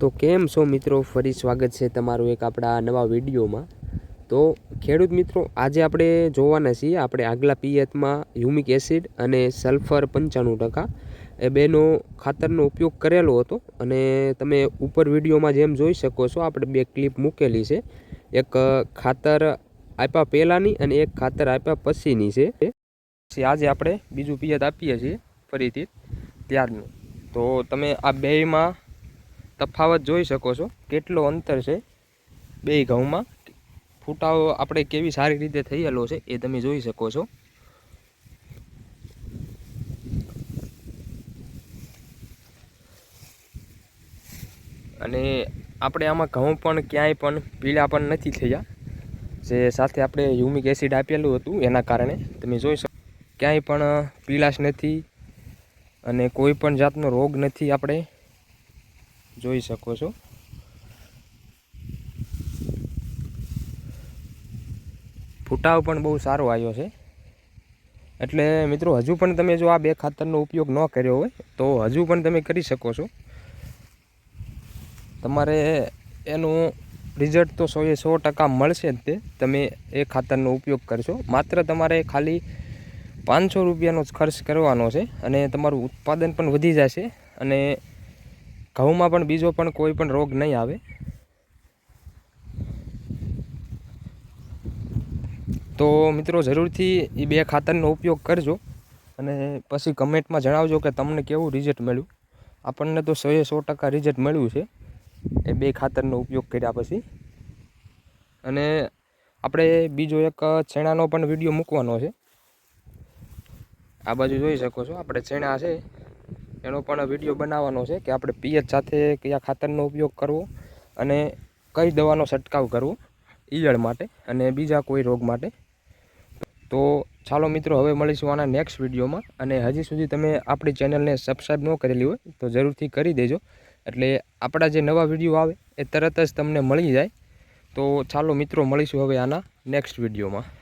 તો કેમ છો મિત્રો? ફરી સ્વાગત છે તમારું એક આપણા નવા વિડીયોમાં. તો ખેડૂત મિત્રો, આજે આપણે જોવાના છીએ આપણે આગલા પિયતમાં હ્યુમિક એસિડ અને સલ્ફર પંચાણું ટકા. એ બેનો ખાતરનો ઉપયોગ કરેલો હતો અને તમે ઉપર વિડીયોમાં જેમ જોઈ શકો છો, આપણે બે ક્લિપ મૂકેલી છે. એક ખાતર આપ્યા પહેલાંની અને એક ખાતર આપ્યા પછીની છે. પછી આજે આપણે બીજું પિયત આપીએ છીએ ફરીથી. ત્યારનું. તો તમે આ બેયમાં તફાવત જોઈ શકો છો કેટલો અંતર છે બે ઘઉંમાં. ફૂટાવો આપણે કેવી સારી રીતે થયેલો છે એ તમે જોઈ શકો છો. અને આપણે આમાં ઘઉં પણ ક્યાંય પણ પીળા પણ નથી થયા. જે સાથે આપણે હ્યુમિક એસિડ આપેલું હતું એના કારણે તમે જોઈ શકો ક્યાંય પણ પીળાશ નથી અને કોઈ પણ જાતનો રોગ નથી આપણે જોઈ શકો છો. ફૂટાવ પણ બહુ સારો આવ્યો છે. એટલે મિત્રો, હજુ પણ તમે જો આ બે ખાતરનો ઉપયોગ ન કર્યો હોય, તો હજુ પણ તમે કરી શકો છો. તમારે એનું રિઝલ્ટ તો સો એ સો ટકા મળશે જ તે. તમે એ ખાતરનો ઉપયોગ કરશો. માત્ર તમારે ખાલી પાંચસો રૂપિયાનો જ ખર્ચ કરવાનો છે અને તમારું ઉત્પાદન પણ વધી જશે અને ઘઉંમાં પણ બીજો પણ કોઈ પણ રોગ નહીં આવે. તો મિત્રો જરૂરથી એ બે ખાતરનો ઉપયોગ કરજો અને પછી કમેન્ટમાં જણાવજો કે તમને કેવું રિઝલ્ટ મળ્યું. આપણને તો સો સો ટકા રિઝલ્ટ મળ્યું છે. એ બે ખાતરનો ઉપયોગ કર્યા પછી. અને આપણે બીજો એક છેણાનો પણ વીડિયો મૂકવાનો છે. આ બાજુ જોઈ શકો છો, આપણે છેણા છે. એનો પણ વીડિયો બનાવવાનો છે કે આપણે પિયત સાથે કયા ખાતરનો ઉપયોગ કરવો અને કઈ દવાનો છંટકાવ કરવો ઈયળ માટે અને બીજા કોઈ રોગ માટે. તો ચાલો મિત્રો, હવે મળીશું આના નેક્સ્ટ વિડીયોમાં અને હજી સુધી તમે આપણી ચેનલને સબસ્ક્રાઈબ ન કરેલી હોય તો જરૂરથી કરી દેજો. એટલે આપણા જે નવા વીડિયો આવે એ તરત જ તમને મળી જાય. તો ચાલો મિત્રો, મળીશું હવે આના નેક્સ્ટ વિડીયોમાં.